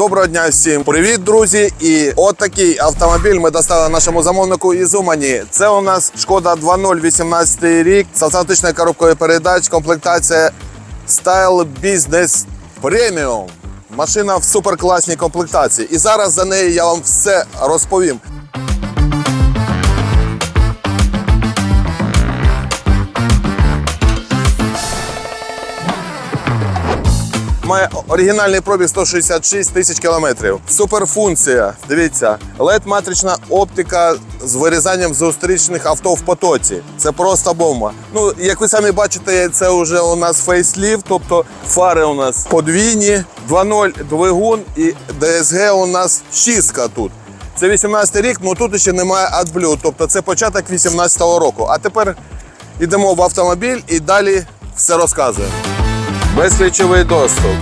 Доброго дня всім! Привіт, друзі! І от такий автомобіль ми доставили нашому замовнику із Умані. Це у нас Шкода 2.0 18 рік з автоматичною коробкою передач, комплектація Style Business Premium. Машина в суперкласній комплектації. І зараз за неї я вам все розповім. Має оригінальний пробіг 166 тисяч кілометрів. Суперфункція. Дивіться, led матрична оптика з вирізанням зустрічних авто в потоці. Це просто бомба. Ну, як ви самі бачите, це вже у нас фейсліфт, тобто фари у нас подвійні, 2.0 двигун і DSG у нас шістка тут. Це 18 рік, ну тут ще немає AdBlue, тобто це початок 18-го року. А тепер йдемо в автомобіль і далі все розказуємо. Безключовий доступ.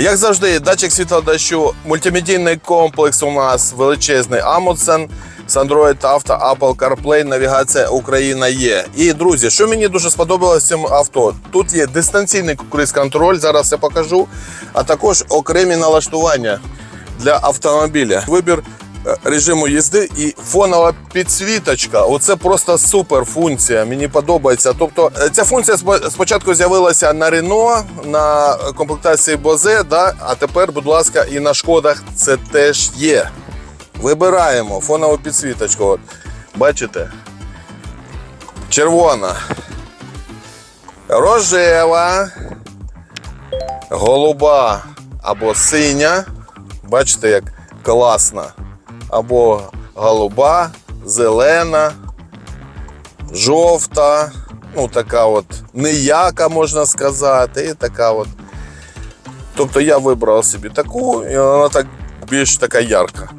Як завжди, датчик світлодощу, мультимедійний комплекс у нас величезний Amundsen з Android Auto, Apple CarPlay, навігація Україна є. І друзі, що мені дуже сподобалось в цьому авто? Тут є дистанційний круїз-контроль, зараз я покажу, а також окремі налаштування для автомобіля. Вибір режиму їзди і фонова підсвіточка. Оце просто супер функція. Мені подобається. Тобто е, ця функція спочатку з'явилася на Renault, на комплектації Bose, да? а тепер, будь ласка, і на шкодах це теж є. Вибираємо фонову підсвіточку. От. Бачите? Червона. Рожева. Голуба або синя. Бачите, як класно. Або голуба, зелена, жовта, ну така от ніяка, можна сказати, і така от. Тобто я вибрав собі таку, і вона так більш така ярка.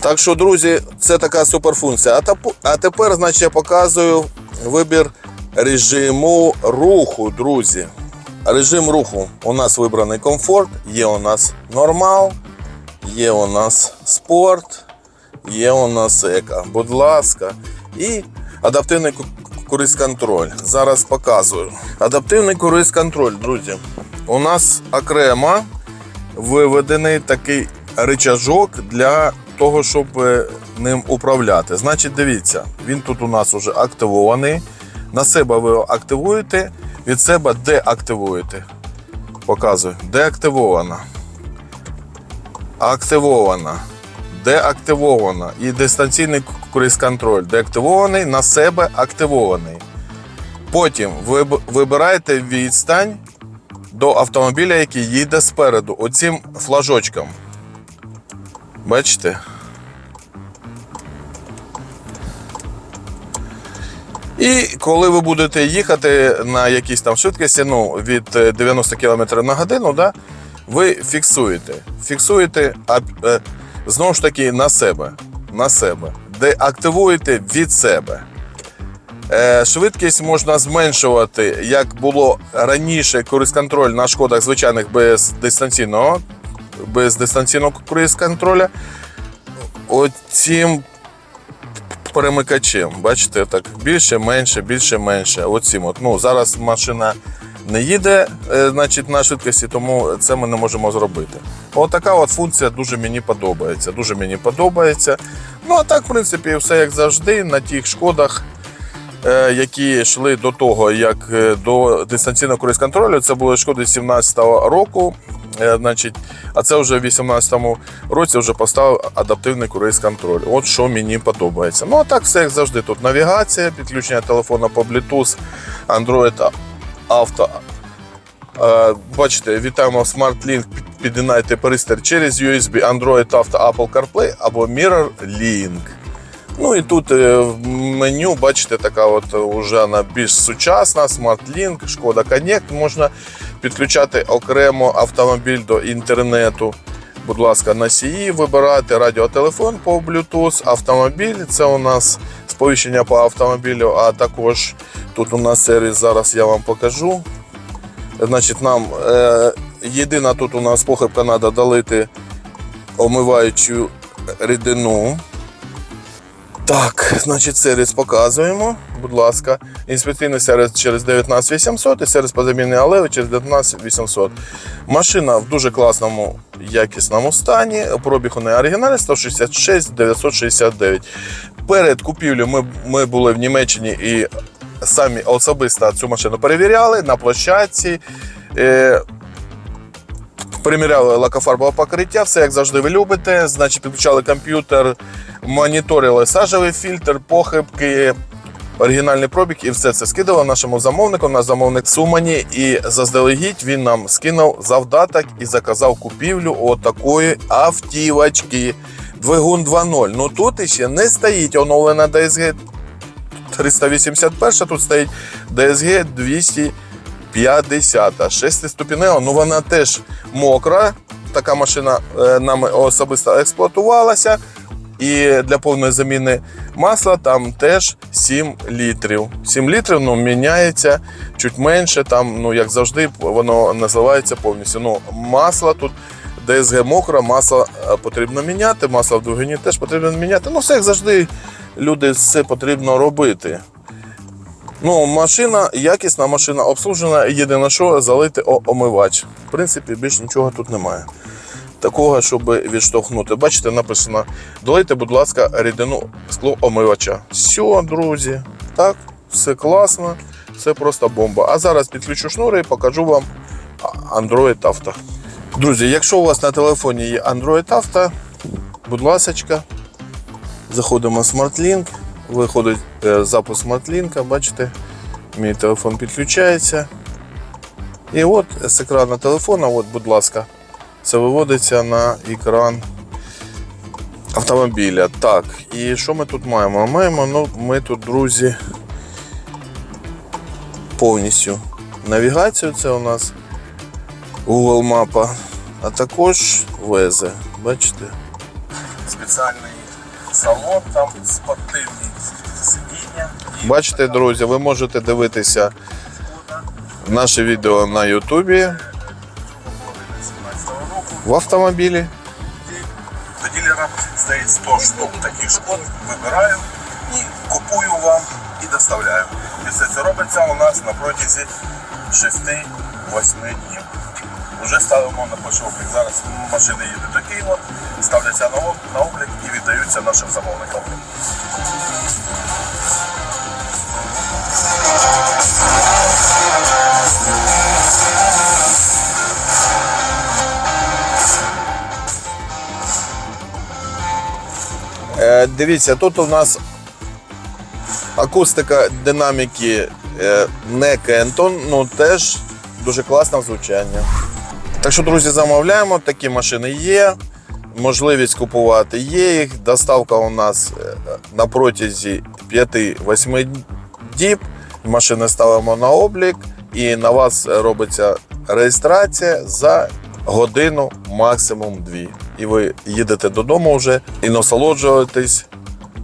Так що, друзі, це така суперфункція. А тепер, значить, я показую вибір режиму руху, друзі. Режим руху у нас вибраний комфорт, є у нас нормал, є у нас спорт, є у нас еко. Будь ласка. І адаптивний ку- круїз-контроль. Зараз показую. Адаптивний круїз-контроль, друзі. У нас окремо виведений такий рычажок для того, щоб е, ним управляти. Значить, дивіться, він тут у нас вже активований. На себе ви його активуєте, від себе деактивуєте. Показую. Деактивована. Активована. Деактивована. І дистанційний круїз-контроль. Деактивований, на себе активований. Потім ви вибираєте відстань до автомобіля, який їде спереду, оцим флажочком. Бачите? І коли ви будете їхати на якійсь там швидкості, ну, від е, 90 км на годину, да, ви фіксуєте. Фіксуєте е, знову ж таки на себе. На себе. Деактивуєте від себе. Е, Швидкість можна зменшувати, як було раніше круїз-контроль на шкодах звичайних без дистанційного, без дистанційного круїз-контроля. Оцім перемикачем. Бачите, так більше, менше, більше, менше. Оцім от. Ну, зараз машина не їде е, значить, на швидкості, тому це ми не можемо зробити. Отака от функція дуже мені подобається. Дуже мені подобається. Ну, а так, в принципі, все як завжди, на тих шкодах. е, Які йшли до того, як е, до дистанційного круїз-контролю, це були шкоди 17-го року. Значить, а це вже в 18-му році вже поставив адаптивний круїз-контроль. От що мені подобається. Ну а так все як завжди. Тут навігація, підключення телефона по Bluetooth, Android Е, Бачите, вітаємо в SmartLink. Під'єднайте пристрій через USB, Android Auto, Apple CarPlay або Mirror Link. Ну і тут е, в меню, бачите, така от уже вона більш сучасна, SmartLink, Шкода Connect. Можна підключати окремо автомобіль до інтернету. Будь ласка, носії вибирати радіотелефон по Bluetooth, автомобіль. Це у нас сповіщення по автомобілю, а також тут у нас сервіс, зараз я вам покажу. Значить, нам е, єдина тут у нас похибка треба долити омиваючу рідину. Так, значить, сервіс показуємо. Будь ласка, інспекційний сервіс через 19800 і сервіс по заміні алеї через 19800. Машина в дуже класному, якісному стані. Пробіг у неї оригінальний 166 969. Перед купівлею ми, ми були в Німеччині і самі особисто цю машину перевіряли на площадці. Е, Приміряли лакофарбове покриття, все як завжди ви любите. Значить, підключали комп'ютер, моніторили сажевий фільтр, похибки, оригінальний пробіг і все це скидали нашому замовнику. Наш замовник Сумані, і заздалегідь він нам скинув завдаток і заказав купівлю отакої автівочки. Двигун 2.0. Ну тут іще не стоїть оновлена DSG 381, тут стоїть DSG 200. 50 шестиступінева, ну вона теж мокра. Така машина е, нами особисто експлуатувалася. І для повної заміни масла там теж 7 літрів. 7 літрів ну, міняється чуть менше, там, ну, як завжди, воно називається повністю. Ну, масло тут ДСГ мокре, масло е, потрібно міняти, масло в двигуні теж потрібно міняти. Ну, все як завжди, люди, все потрібно робити. Ну, машина, якісна машина обслужена, єдине що залити омивач. В принципі, більш нічого тут немає. Такого, щоб відштовхнути. Бачите, написано: долийте, будь ласка, рідину скло омивача. Все, друзі, так, все класно, все просто бомба. А зараз підключу шнури і покажу вам Android Auto. Друзі, якщо у вас на телефоні є Android Auto, будь ласка, заходимо в SmartLink, виходить е, запуск SmartLink, бачите, мій телефон підключається. І от з екрану телефона, от, будь ласка, це виводиться на екран автомобіля. Так, і що ми тут маємо? Маємо, ну, ми тут, друзі, повністю навігацію. Це у нас Google мапа, а також везе. Бачите? Спеціальний салон, там спортивні сидіння. Бачите, друзі, ви можете дивитися наше відео на Ютубі в автомобілі. До дилера стоїть 100 штук таких шкод, вибираю і купую вам і доставляю. І все це робиться у нас на протязі 6-8 днів. Уже ставимо на перший облік. Зараз машини їдуть до Києва, ставляться на облік і віддаються нашим замовникам. Е, дивіться, тут у нас акустика динаміки е, не Кентон, ну теж дуже класне звучання. Так що, друзі, замовляємо, такі машини є. Можливість купувати є їх. Доставка у нас е, на протязі 5-8 діб. Машини ставимо на облік, і на вас робиться реєстрація за годину, максимум дві. І ви їдете додому вже і насолоджуєтесь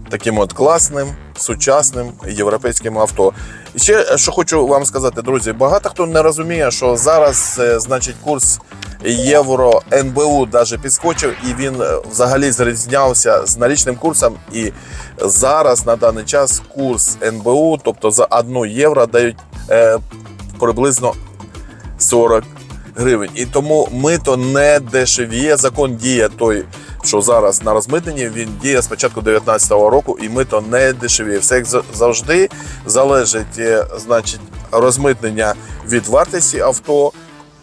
таким от класним, сучасним європейським авто. Ще що хочу вам сказати, друзі, багато хто не розуміє, що зараз, е, значить, курс євро НБУ навіть підскочив, і він е, взагалі зрізнявся з налічним курсом. І зараз на даний час курс НБУ, тобто за 1 євро дають е, приблизно 40 гривень. І тому мито не дешевіє. Закон діє той, що зараз на розмитненні, він діє з початку 2019 року, і мито не дешевіє. Все як за- завжди залежить, е, значить, розмитнення від вартості авто.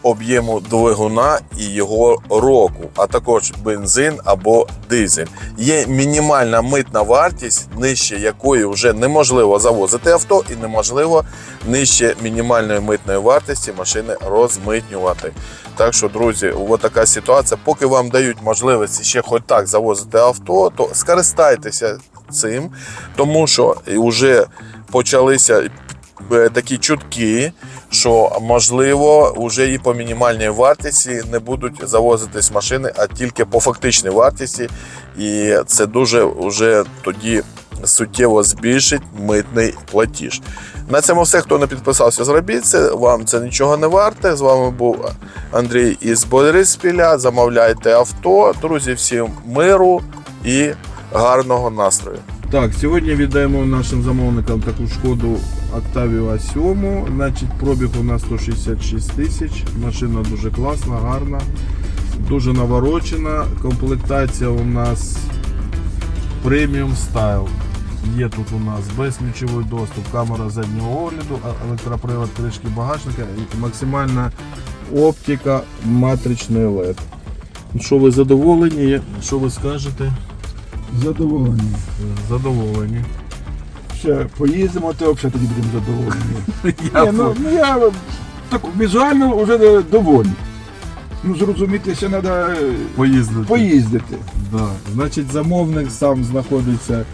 Об'єму двигуна і його року, а також бензин або дизель. Є мінімальна митна вартість, нижче якої вже неможливо завозити авто, і неможливо нижче мінімальної митної вартості машини розмитнювати. Так що, друзі, от така ситуація. Поки вам дають можливість ще хоч так завозити авто, то скористайтеся цим, тому що вже почалися такі чутки, що можливо вже і по мінімальній вартості не будуть завозитись машини, а тільки по фактичній вартості. І це дуже вже тоді суттєво збільшить митний платіж. На цьому все, хто не підписався, зробіть це. Вам це нічого не варте. З вами був Андрій із Бориспіля. Замовляйте авто. Друзі, всім миру і гарного настрою. Так, сьогодні віддаємо нашим замовникам таку шкоду Octavia 7. Значить, пробіг у нас 166 тисяч. Машина дуже класна, гарна, дуже наворочена. Комплектація у нас преміум стайл. Є тут у нас безключовий доступ, камера заднього огляду, електропривод кришки багажника і максимальна оптика матричний LED. Що ви задоволені? Що ви скажете? Задоволені. Задоволені. Ще поїздимо, то взагалі тоді будемо задоволені. Я Ні, ну, ну, я так візуально вже доволі. Ну, зрозуміти, ще треба Поїздити. поїздити. Да. Значить, замовник сам знаходиться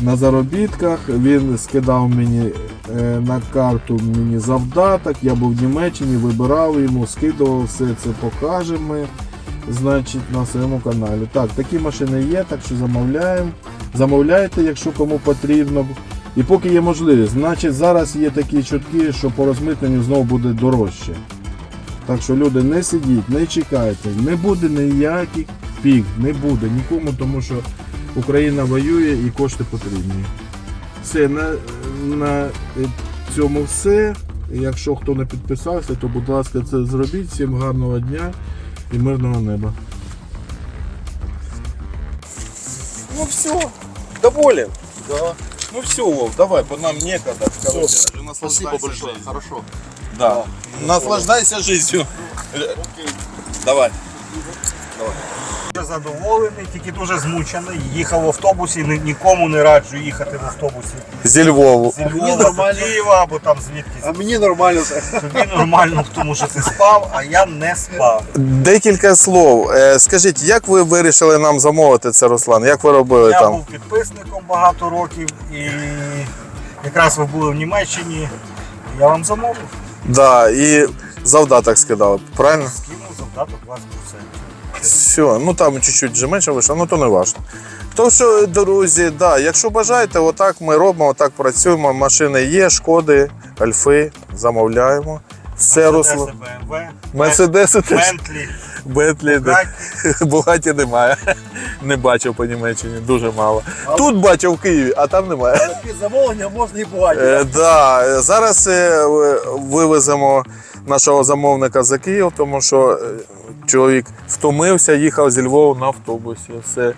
на заробітках. Він скидав мені е, на карту мені завдаток. Я був в Німеччині, вибирав йому, скидував все це, покажемо. ми, Значить, на своєму каналі. Так, такі машини є, так що замовляємо. Замовляйте, якщо кому потрібно. І поки є можливість. Значить, зараз є такі чутки, що по розмитненню знову буде дорожче. Так що люди не сидіть, не чекайте, не буде ніяких пік, не буде нікому, тому що Україна воює і кошти потрібні. Все, на, на е, цьому все. Якщо хто не підписався, то будь ласка, це зробіть. Всім гарного дня і мирного неба. Ну все, доволен. Да. Ну все, Вов, давай, по нам некогда. Короче, Спасибо большое, хорошо. Да. Наслаждайся жизнью. Давай. Дуже задоволений, тільки дуже змучений. Їхав в автобусі, ні- нікому не раджу їхати в автобусі. Зі Львову. Зі Львова до Києва або там звідкись. А мені нормально. Тобі нормально, тому що ти спав, а я не спав. Декілька слов. Е, Скажіть, як ви вирішили нам замовити це, Руслан? Як ви робили Я там? був підписником багато років і якраз ви були в Німеччині. Я вам замовив. Да, і завдаток скидали, правильно? Скинув завдаток 20%. Все, ну там чуть-чуть вже менше вийшло, ну то не важно. То що, друзі, да, якщо бажаєте, отак ми робимо, отак працюємо. Машини є, шкоди, альфи, замовляємо. Все росло. BMW, Мерседеси теж. Бетлі, Бугаті немає. Не бачив по Німеччині, дуже мало. Тут бачив в Києві, а там немає. Під замовлення можна і Бугаті. Е, да, е, зараз е, вивеземо нашого замовника за Київ, тому що чоловік втомився, їхав зі Львова на автобусі. Все.